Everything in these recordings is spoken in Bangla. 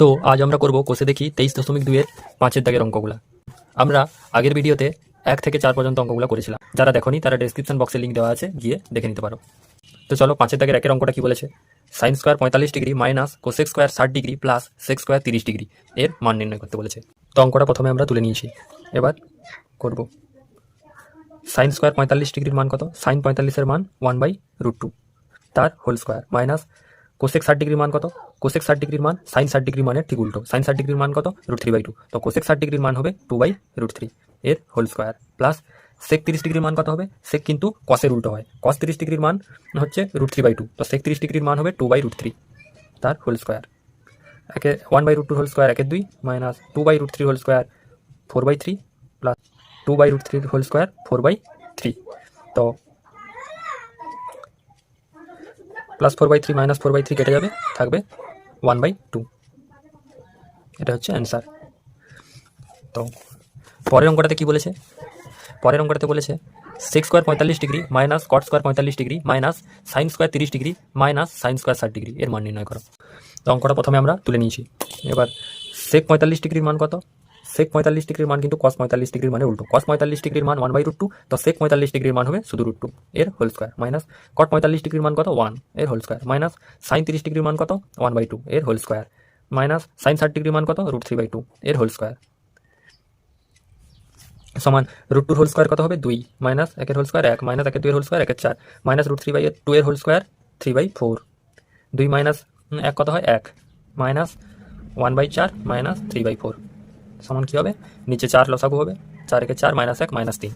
তো আজ আমরা করব কোষে দেখি তেইশ দশমিক দুইয়ের পাঁচের দাগের অঙ্কগুলা। আমরা আগের ভিডিওতে এক থেকে চার পর্যন্ত অঙ্কগুলো করেছিলাম। যারা দেখনি, তারা ডেসক্রিপশন বক্সে লিঙ্ক দেওয়া আছে, গিয়ে দেখে নিতে পারো। তো চলো, পাঁচের দাগের একের অঙ্কটা কি বলেছে? সাইন স্কোয়ার পঁয়তাল্লিশ ডিগ্রি মাইনাস কোসেক স্কোয়ার ষাট ডিগ্রি প্লাস সেক্স স্কোয়ার তিরিশ ডিগ্রি এর মান নির্ণয় করতে বলেছে। তো অঙ্কটা প্রথমে আমরা তুলে নিয়েছি। এবার করব। সাইন স্কোয়ার পঁয়তাল্লিশ ডিগ্রির মান কত? সাইন পঁয়তাল্লিশের মান ওয়ান বাই রুট টু তার হোল স্কোয়ার মাইনাস কোসেক ষাট ডিগ্রির মান কত? কোসেক ষাট ডিগ্রির মান সাইন ষাট ডিগ্রির মানের ঠিক উল্টো। সাইন ষাট ডিগ্রির মান কত? রুট থ্রি বাই টু তো কোসেক ষাট ডিগ্রির মান হবে টু বাই রুট থ্রি এর হোল স্কোয়ার প্লাস সেক তিরিশ ডিগ্রির মান কত হবে? সেক কিন্তু কসের উল্টো হয়। কস তিরিশ ডিগ্রির মান হচ্ছে রুট থ্রি বাই টু তো সেক তিরিশ ডিগ্রির মান হবে টু বাই রুট থ্রি তার হোল স্কোয়ার একে one by root two whole square একের দুই minus two by root three whole square four by three plus two by root three whole square four by three তো plus four by three minus four by three কেটে যাবে, থাকবে ওয়ান বাই টু এটা হচ্ছে অ্যান্সার তো পরের অঙ্কটাতে কি বলেছে? পরের অঙ্কটাতে বলেছে সিক্স স্কোয়ার পঁয়তাল্লিশ ডিগ্রি মাইনাস কট স্কোয়ার পঁয়তাল্লিশ ডিগ্রি মাইনাস সাইন স্কোয়ার তিরিশ ডিগ্রি মাইনাস সাইন স্কোয়ার ষাট ডিগ্রি এর মান নির্ণয় করো। তো অঙ্কটা প্রথমে আমরা তুলে নিয়েছি। এবার সেক পঁয়তাল্লিশ ডিগ্রির মান কত? সেক পঁয়তাল্লিশ ডিগ্রির মান কিন্তু কস পঁয়তাল্লিশ ডিগ্রির মানে উল্টো। কস পঁয়তাল্লিশ ডিগ্রির মান ওয়ান বাই রুট টু তো সেক পঁয়তাল্লিশ ডিগ্রির মান হবে শুধু রুট টু এর হোল স্কোয়ার মাইনাস কট পঁয়তাল্লিশ ডিগ্রির মান কত? ওয়ানের হোল স্কোয়ার মাইনাস সাইন তিরিশ ডিগ্রির মান কত? ওয়ান বাই টু এর হোল স্কোয়ার মাইনাস সাইন ষাট ডিগ্রির মান কত? রুট থ্রি বাই টু এর হোল স্কোয়ার সমান রুট টুর হোল স্কোয়ার কত হবে? দুই মাইনাস একের হোল স্কোয়ার এক মাইনাস একের দুইয়ের হোল স্কোয়ার একের চার minus root three by two এর whole square three by four দুই মাইনাস এক কত হয়? এক মাইনাস ওয়ান বাই চার মাইনাস থ্রি বাই ফোর সমান কী হবে? নিচে চার লসাগু হবে। চার একে চার মাইনাস এক মাইনাস তিন।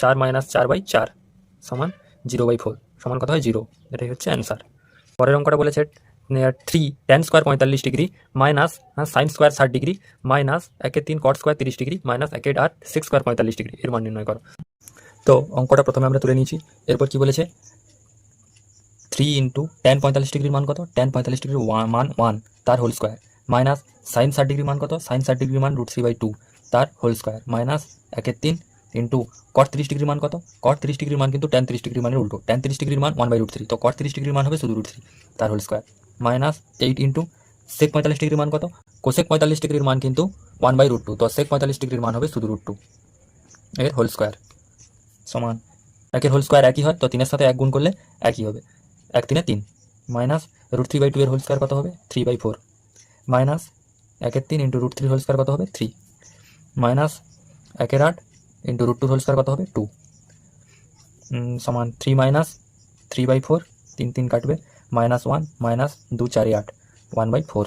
চার মাইনাস চার বাই চার সমান জিরো বাই ফোর সমান কত হয়? জিরো এটাই হচ্ছে অ্যান্সার পরের অঙ্কটা বলেছে থ্রি টেন স্কোয়ার পঁয়তাল্লিশ ডিগ্রি মাইনাস সাইন স্কোয়ার ষাট ডিগ্রি মাইনাস একে তিন কট স্কোয়ার তিরিশ ডিগ্রি মাইনাস একে আট সিক্স স্কোয়ার পঁয়তাল্লিশ ডিগ্রি এর মান নির্ণয় করো। তো অঙ্কটা প্রথমে আমরা তুলে নিয়েছি। এরপর কি বলেছে? থ্রি ইন্টু টেন পঁয়তাল্লিশ ডিগ্রির মান কত? টেন পঁয়তাল্লিশ ডিগ্রির মান ওয়ান তার হোল স্কোয়ার মাইনাস সাইন ষাট ডিগ্রি মান কত? সাইন ষাট ডিগ্রি মান রুট থ্রি বাই টু তার হোল স্কোয়ার মাইনাস একের তিন ইন্টু কট তিরিশ ডিগ্রি মান কত? কট তিরিশ ডিগ্রির মান কিন্তু টেন তিরিশ ডিগ্রি মানের উল্টো। টেন তিরিশ ডিগ্রির মান ওয়ান বাই রুট থ্রি তো কট তিরিশ ডিগ্রির মান হবে শুধু রুট থ্রি তার whole square minus eight into sec পঁয়তাল্লিশ ডিগ্রির মান কত? কোসেক পঁয়তাল্লিশ ডিগ্রির মান কিন্তু ওয়ান বাই রুট টু তো সেক পঁয়তাল্লিশ ডিগ্রির মান হবে শুধু রুট টু এর হোল স্কোয়ার সমান। একের হোল স্কোয়ার একই হয়, তো তিনের সাথে এক গুণ করলে একই হবে। এক তিনে তিন। Minus root three by two এর হোল স্কোয়ার কত হবে? থ্রি বাই ফোর মাইনাস একের তিন into root three whole square কত হবে? থ্রি। মাইনাস একের আট into root two whole square কত হবে? টু। সমান three minus three by four, তিন তিন কাটবে। মাইনাস ওয়ান, মাইনাস দু চারি আট, ওয়ান বাই ফোর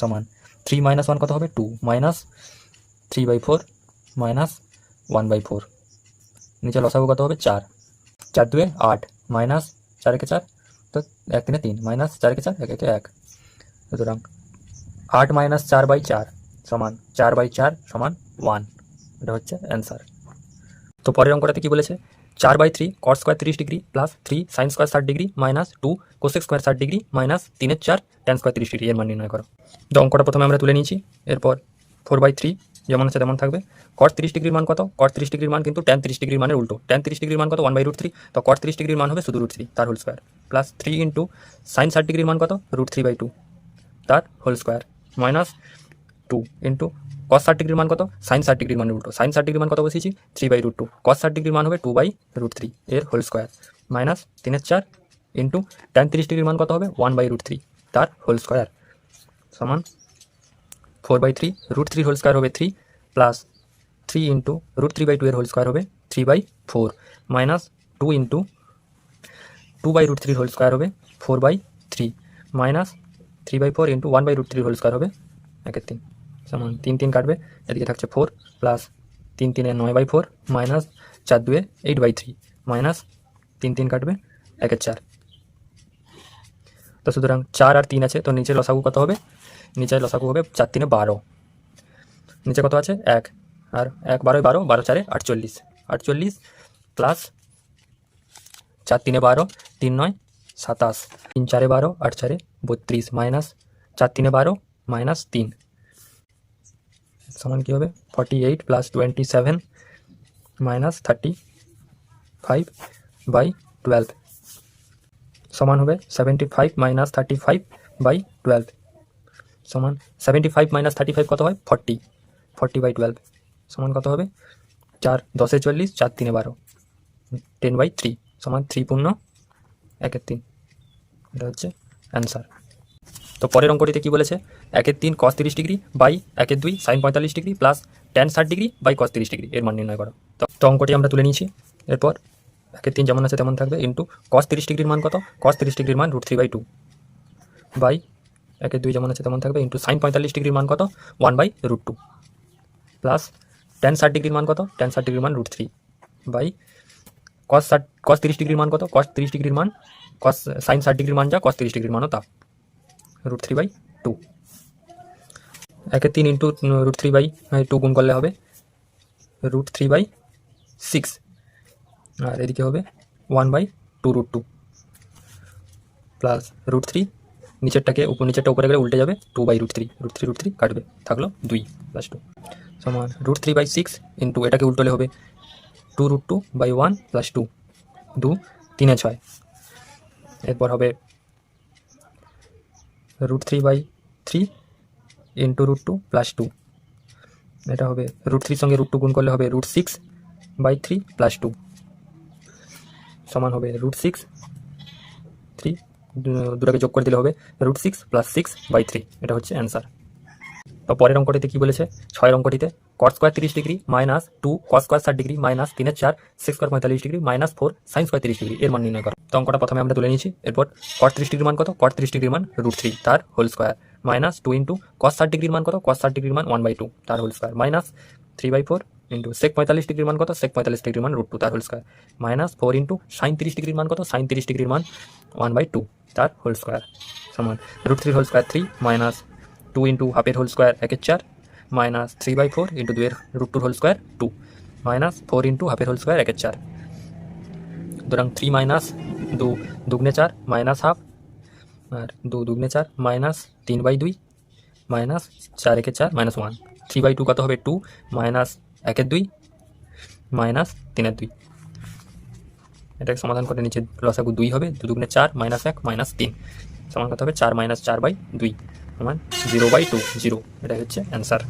সমান। থ্রি মাইনাস ওয়ান কত হবে? Two. Minus three by four, minus one by four. নিচে লসাগু কত হবে? চার। চার দুয়ে আট। মাইনাস চার একে চার, তো এক তিনে তিন। মাইনাস চার একে চার এক একে এক। সুতরাং আট মাইনাস চার বাই চার সমান চার বাই চার সমান ওয়ান এটা হচ্ছে অ্যান্সার তো পরের অঙ্কটাতে কি বলেছে? চার বাই থ্রি কট স্কোয়ার তিরিশ degree plus three sine square ষাট degree minus two cosec square ষাট ডিগ্রি মাইনাস তিনের চার টেন স্কোয়ার তিরিশ ডিগ্রি এর মান নির্ণয় করো। তো অঙ্কটা প্রথমে আমরা তুলে নিয়েছি, এরপর ফোর বাই থ্রি যেমন আছে তেমন থাকবে। কট তিরিশ ডিগ্রির মান কত? কট তিরিশ ডিগ্রির মান কিন্তু টেন তিরিশ ডিগ্রির মানের উল্টো। টেন তিরিশ ডিগ্রির মান কত? ওয়ান বাই রুট থ্রি তো কট তিরিশ ডিগ্রির মান হবে শুধু রুট থ্রি তার whole square plus three into sine ষাট ডিগ্রির মান কত? রুট থ্রি বাই টু তার whole square minus two into cos ষাট ডিগ্রির মান কত? সাইন ষাট ডিগ্রির মানে উল্টো সাইন ষাট ডিগ্রির মান কত বসিয়েছি? Three by root two cos ষাট ডিগ্রির মান হবে টু বাই রুট থ্রি এর হোল স্কোয়ার মাইনাস তিনের চার ইন্টু টেন তিরিশ ডিগ্রির মান কত হবে? ওয়ান বাই রুট থ্রি তার হোল স্কোয়ার সমান four by three root three whole square হবে three plus three into root three by two এর হোল স্কোয়ার হবে three by four minus two into two by root three whole square হবে four by three minus three by four into one by root three whole square হবে। একের তিন। সমান তিন তিন কাটবে। এদিকে থাকছে ফোর প্লাস তিন তিনে নয় বাই ফোর মাইনাস চার দুয়ে এইট বাই থ্রি মাইনাস তিন তিন কাটবে। একের চার। তো সুতরাং চার আর তিন আছে, তো নিচে লসাগু কত হবে? নিচে লসাগু হবে চার তিনে বারো। নিচে কত আছে? এক। আর এক বারোয় বারো বারো চারে আটচল্লিশ। আটচল্লিশ প্লাস চার তিনে বারো, তিন নয় সাতাশ। তিন চারে বারো, আট চারে বত্রিশ মাইনাস চার তিনে বারো, মাইনাস তিন। সমান কী হবে? Forty eight plus twenty seven minus thirty five by twelve সমান হবে seventy five minus thirty five by twelve সমান seventy five minus thirty five কত হয়? ফর্টি ফর্টি বাই টুয়েলভ সমান কত হবে? চার, দশে চল্লিশ, চার তিনে বারো। টেন বাই থ্রি সমান থ্রি পূর্ণ একের তিন। এটা হচ্ছে অ্যান্সার তো পরের অঙ্কটিতে কি বলেছে? একের তিন কস তিরিশ ডিগ্রি বাই একের দুই সাইন পঁয়তাল্লিশ ডিগ্রি প্লাস টেন ষাট ডিগ্রি বাই কস তিরিশ ডিগ্রি। এর মান নির্ণয় করো। তো অঙ্কটি আমরা তুলে নিয়েছি। এরপর একের তিন যেমন আছে তেমন থাকবে ইন্টু কস তিরিশ ডিগ্রির মান কত? কস তিরিশ ডিগ্রির মান root three by two by একের দুই যেমন আছে তেমন থাকবে ইন্টু সাইন পঁয়তাল্লিশ ডিগ্রির মান কত? One by root two plus tan ষাট ডিগ্রির মান কত? টেন ষাট ডিগ্রির মান রুট থ্রি বাই কস ষাট কস তিরিশ ডিগ্রির মান কত? কস তিরিশ ডিগ্রির মান? কস সাইন ষাট ডিগ্রির মান যা কস তিরিশ ডিগ্রির মানও তা। রুট থ্রি বাই টু একে তিন into root three by two গুণ করলে হবে রুট থ্রি বাই সিক্স আর এদিকে হবে one by two root two plus root three নিচেরটাকে উপর নিচেরটা উপরে গেলে উল্টে যাবে two by root three root three root three কাটবে, থাকল দুই প্লাস টু সমান root three by six into এটাকে উল্টোলে হবে two root two by one plus two দু তিনে ছয়। এরপর হবে root three by three into root two plus two এটা হবে রুট থ্রির সঙ্গে রুট টু গুণ করলে হবে root six by three plus two সমান হবে রুট সিক্স থ্রি দুটাকে যোগ করে দিলে হবে root six plus six by three এটা হচ্ছে অ্যান্সার তো পরের অঙ্কটিতে কী বলেছে? ছয়ের অঙ্কটিতে কট স্কোয়ার তিরিশ degree minus two cos square ষাট ডিগ্রি মাইনাস তিনের চার সিক্স স্কোয়ার পঁয়তাল্লিশ degree minus four sine square তিরিশ ডিগ্রি এর মান নির্ণয় করো। তো অঙ্কটা প্রথমে আমরা তুলে নিয়েছি, এরপর কট তিরিশ ডিগ্রির মান কত? কট তিরিশ ডিগ্রির মান রুট থ্রি তার whole square minus two into cos ষাট ডিগ্রির মান কত? কস ষাট ডিগ্রির মান ওয়ান বাই টু তার whole square minus three by four into sec পঁয়তাল্লিশ ডিগ্রির মান কত? সেক পঁয়তাল্লিশ ডিগ্রির মান রুট টু তার whole square minus four into sine তিরিশ ডিগ্রির মান কত? সাইন তিরিশ ডিগ্রির মান ওয়ান বাই টু তার হোল স্কোয়ার সমান root three whole square three minus two into হাফের হোল স্কোয়ার একের চার minus three by four into দুয়ের রুট টুর whole square two minus four into হাফের হোল স্কোয়ার একের চার সুতরাং থ্রি মাইনাস দু দুগ্নে চার মাইনাস হাফ আর দু দুগ্নে চার মাইনাস তিন বাই দুই মাইনাস চার একের চার minus one three by two কত হবে? টু মাইনাস একের দুই. মাইনাস তিনের দুই. এটাকে সমাধান করে নিচে লসাগু দুই হবে। দু দুগুণে চার মাইনাস এক মাইনাস তিন। সমান কত হবে? চার মাইনাস চার বাই দুই। সমান জিরো বাই টু জিরো এটাই হচ্ছে অ্যান্সার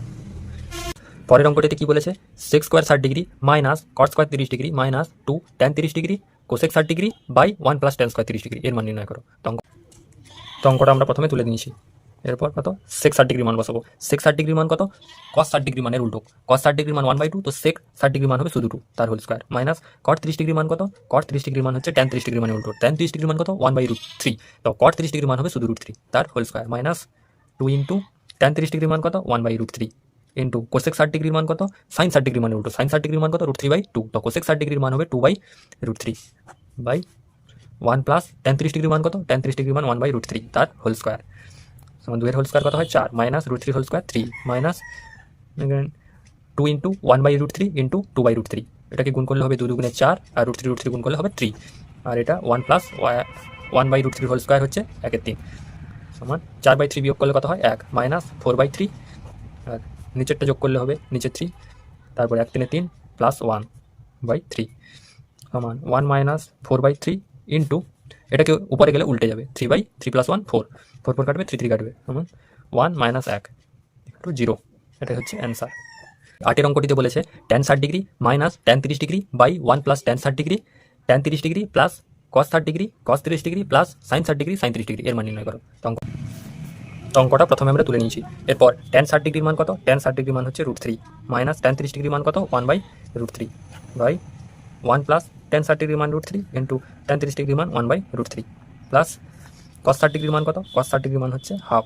পরের অঙ্কটিতে কি বলেছে? সিক্স স্কোয়ার ষাট ডিগ্রি মাইনাস কট স্কোয়ার তিরিশ ডিগ্রি মাইনাস টু টেন তিরিশ ডিগ্রি কোসেক ষাট degree by one plus tan square তিরিশ ডিগ্রি এর মান নির্ণয় করো। তো অঙ্ক তো অঙ্কটা আমরা প্রথমে তুলে নিয়েছি। এরপর কত? সেক ষাট ডিগ্রি মান বসাবো। সেক ষাট ডিগ্রি মান কত? কস ষাট ডিগ্রি মানের উল্টো। কস ষাট ডিগ্রি মান ওয়ান বাই টু তো সেক ষাট ডিগ্রি মান হবে শুধু টু তার হোল স্কোয়ার মাইনাস কট ত্রিশ ডিগ্রি মান কত? কট ত্রিশ ডিগ্রি মান হচ্ছে টেন ত্রিশ ডিগ্রি মানে উল্টো। টেন ত্রিশ ডিগ্রি মান কত? ওয়ান বাই রুট থ্রি তো কট ত্রিশ ডিগ্রি মান হবে শুধু রুট থ্রি তার whole square minus two into tan ত্রিশ ডিগ্রি মান কত? One by root three into cosec ষাট ডিগ্রির মান কত? সাইন ষাট ডিগ্রি মানে উল্টো সাইন ষাট ডিগ্রির মান কত? রুট থ্রি বাই টু তো কোসেক ষাট ডিগ্রির মান হবে two by root three by one plus tan ত্রিশ ডিগ্রি মান কত? টেন ত্রিশ ডিগ্রি মান ওয়ান বাই রুট থ্রি তার হোল স্কোয়ার দুয়ের হোল স্কোয়ার কত হয়? চার minus root three whole square three minus two into one by root three into two by root three এটাকে গুণ করলে হবে দু দুগুণে চার, আর রুট থ্রি রুট থ্রি গুণ করলে হবে থ্রি আর এটা one plus one by root three whole square হচ্ছে একের তিন। সমান চার বাই থ্রি বিয়োগ করলে কত হয়? এক। মাইনাস ফোর বাই থ্রি আর নিচেরটা যোগ করলে হবে নিচের থ্রি তারপর এক তিনে তিন প্লাস ওয়ান বাই থ্রি সমান one minus four by three into এটাকে উপরে গেলে উল্টে যাবে three by three plus one four four four কাটবে থ্রি থ্রি কাটবে। সমান ওয়ান মাইনাস এক টু জিরো এটাই হচ্ছে অ্যান্সার আটের অঙ্কটিতে বলেছে টেন ষাট ডিগ্রি মাইনাস টেন তিরিশ degree by one plus tan ষাট ডিগ্রি টেন তিরিশ ডিগ্রি প্লাস কস ষাট ডিগ্রি কস তিরিশ ডিগ্রি প্লাস সাইন ষাট ডিগ্রি সাইন তিরিশ ডিগ্রি এর মান নির্ণয় করো। তো অঙ্ক অঙ্কটা প্রথমে আমরা তুলে নিয়েছি এরপর টেন ষাট ডিগ্রির মান কত টেন ষাট ডিগ্রি মান হচ্ছে রুট থ্রি মাইনাস টেন তিরিশ ডিগ্রি মান কত one by root three by one plus tan ষাট ডিগ্রি মান রুট থ্রি ইন্টু টেন তিরিশ ডিগ্রি মান one by root three plus cos ষাট ডিগ্রি মান কত কস ষাট ডিগ্রি মান হচ্ছে হাফ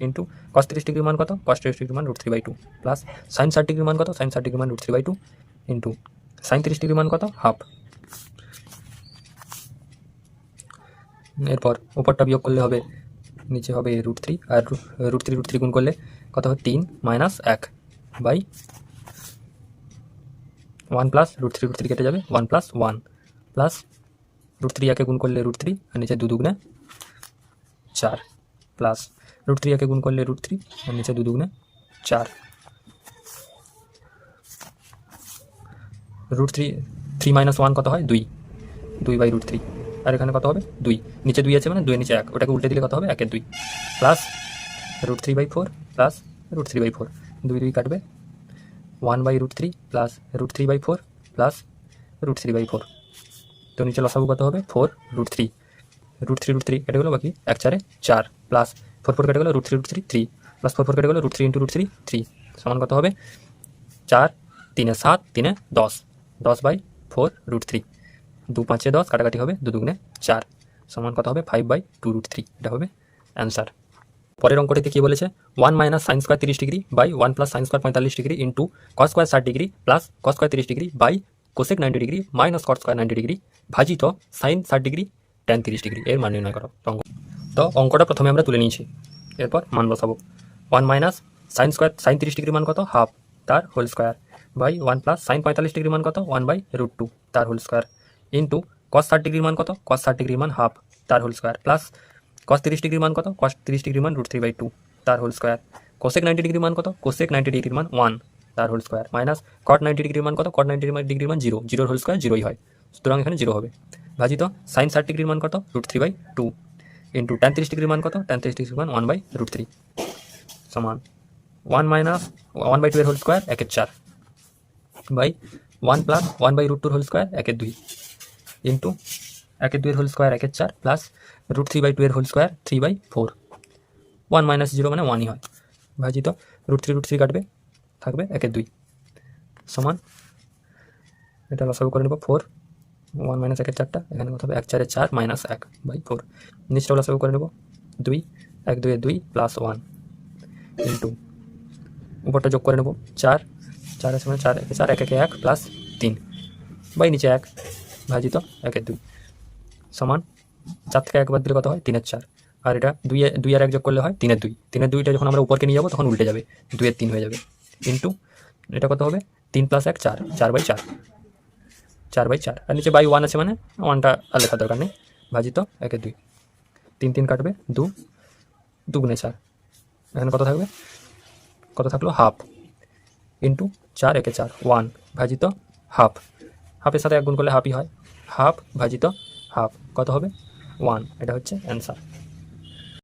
ইন্টু কস তিরিশ ডিগ্রি মান কত কস তিরিশ ডিগ্রি মান root three by two plus sine ষাট ডিগ্রি মান কত সাইন ষাট ডিগ্রি মান root three by two into sine তিরিশ ডিগ্রি মান কত হাফ এরপর উপরটা বিয়োগ করলে হবে নিচে হবে রুট থ্রি আর রুট থ্রি রুট থ্রি গুণ করলে কত হবে তিন মাইনাস এক by one plus root three root three কেটে যাবে one plus one plus root three একে গুণ করলে রুট থ্রি আর নিচে দু দুগুণে চার প্লাস রুট থ্রি একে গুণ করলে রুট থ্রি আর নিচে দু দুগুণে চার। Root three three minus one কত হয়? দুই দুই বাই রুট থ্রি আর এখানে কত হবে? দুই। নিচে দুই আছে মানে দুই, নিচে এক। ওটাকে উল্টে দিলে কত হবে? একের দুই। Plus root three by four plus root three by four দুই দুই কাটবে। One by root three plus root three by four plus root three by four তো নিচে লসাগু কত হবে? Four root three root three root three কেটে গেলো বাকি? এক চারে চার। প্লাস ফোর ফোর কেটে গেলো root three root three three plus four four কেটে গেলো root three into root three three সমান কত হবে? চার, তিনে সাত, তিনে দশ। দশ বাই ফোর রুট থ্রি দু পাঁচে দশ, কাটাকাটি হবে দু দুগুণে চার। সমান কত হবে? Five by two root three এটা হবে অ্যান্সার পরের অঙ্কটিতে কী বলেছে? ওয়ান মাইনাস সাইন স্কোয়ার তিরিশ degree by one plus sine square পঁয়তাল্লিশ ডিগ্রি ইন্টু কস স্কোয়ার ষাট ডিগ্রি প্লাস কস স্কোয়ার তিরিশ degree by cosec ninety degree minus cot square ninety degree ভাজিত সাইন ষাট ডিগ্রি ট্যান তিরিশ ডিগ্রি। এর মান নির্ণয় করো। অঙ্ক। তো অঙ্কটা প্রথমে আমরা তুলে নিয়েছি। এরপর মান বসাবো। One minus sine square sine তিরিশ ডিগ্রি মান কত? হাফ তার whole square by one plus sine পঁয়তাল্লিশ ডিগ্রি মান কত? ওয়ান বাই রুট টু তার হোল স্কোয়ার ইন্টু কস ষাট ডিগ্রি মান কত কস ষাট ডিগ্রি মান হাফ তার হোল স্কোয়ার প্লাস কস তিরিশ ডিগ্রি মান কত কস তিরিশ ডিগ্রি মান রুট থ্রি বাই টু তার whole square cosec ninety degree মান কত কোসেক নাইনটি ডিগ্রি মান ওয়ান তার whole square minus cot ninety degree মান কত কট নাইনটি ডিগ্রি মান জিরো জিরোর হোল স্কোয়ার জিরোই হয় সুতরাং এখানে জিরো হবে ভাজিত সাইন ষাট ডিগ্রির মান কত root three by two into tan তিরিশ ডিগ্রি মান কত ট্যান তিরিশ ডিগ্রি মান ওয়ান বাই রুট থ্রি সমান one minus one by two এর হোল স্কোয়ার একের চার by one plus one by root tour whole square একের দুই ইন্টু একের দুইয়ের হোল স্কোয়ার একের চার plus root three by two এর whole square three by four one minus zero মানে ওয়ানই হয়। ভাজিত রুট থ্রি রুট থ্রি কাটবে, থাকবে একের দুই। সমান, এটা লসাগু করে নেব ফোর ওয়ান মাইনাস একের চারটা, এখানে কত হবে এক, চারে চার মাইনাস এক বাই ফোর নিচটাও লসাগু করে নেব, দুই, এক দুয়ে দুই প্লাস ওয়ান ইন্টু উপরটা যোগ করে নেব, চার। চার আছে মানে চার, একে চার, এক একে এক প্লাস তিন। বাই নিচে এক। ভাজিত, একের দুই। সমান চার থেকে একবার দিলে কত হয়? তিনের চার। আর এটা দুই দুই আর এক যোগ করলে হয়? তিনের দুই। তিনের দুইটা যখন আমরা উপরকে নিয়ে যাব, তখন উল্টে যাবে। দুইয়ের তিন হয়ে যাবে। ইন্টু এটা কত হবে? তিন প্লাস এক, চার। চার বাই চার। চার বাই চার। আর নিচে বাই ওয়ান আছে মানে ওয়ানটা আর লেখার দরকার নেই। ভাজিত, একের দুই। তিন তিন কাটবে, দু। দুগুণে চার। এখানে কত থাকবে? কত থাকল? হাফ। ইন্টু চার, একে চার। ওয়ান। ভাজিত, হাফ। হাফের সাথে এক গুণ করলে হাফই হয়। হাফ ভাজিত হাফ। কত হবে? ওয়ান। এটা হচ্ছে অ্যান্সার।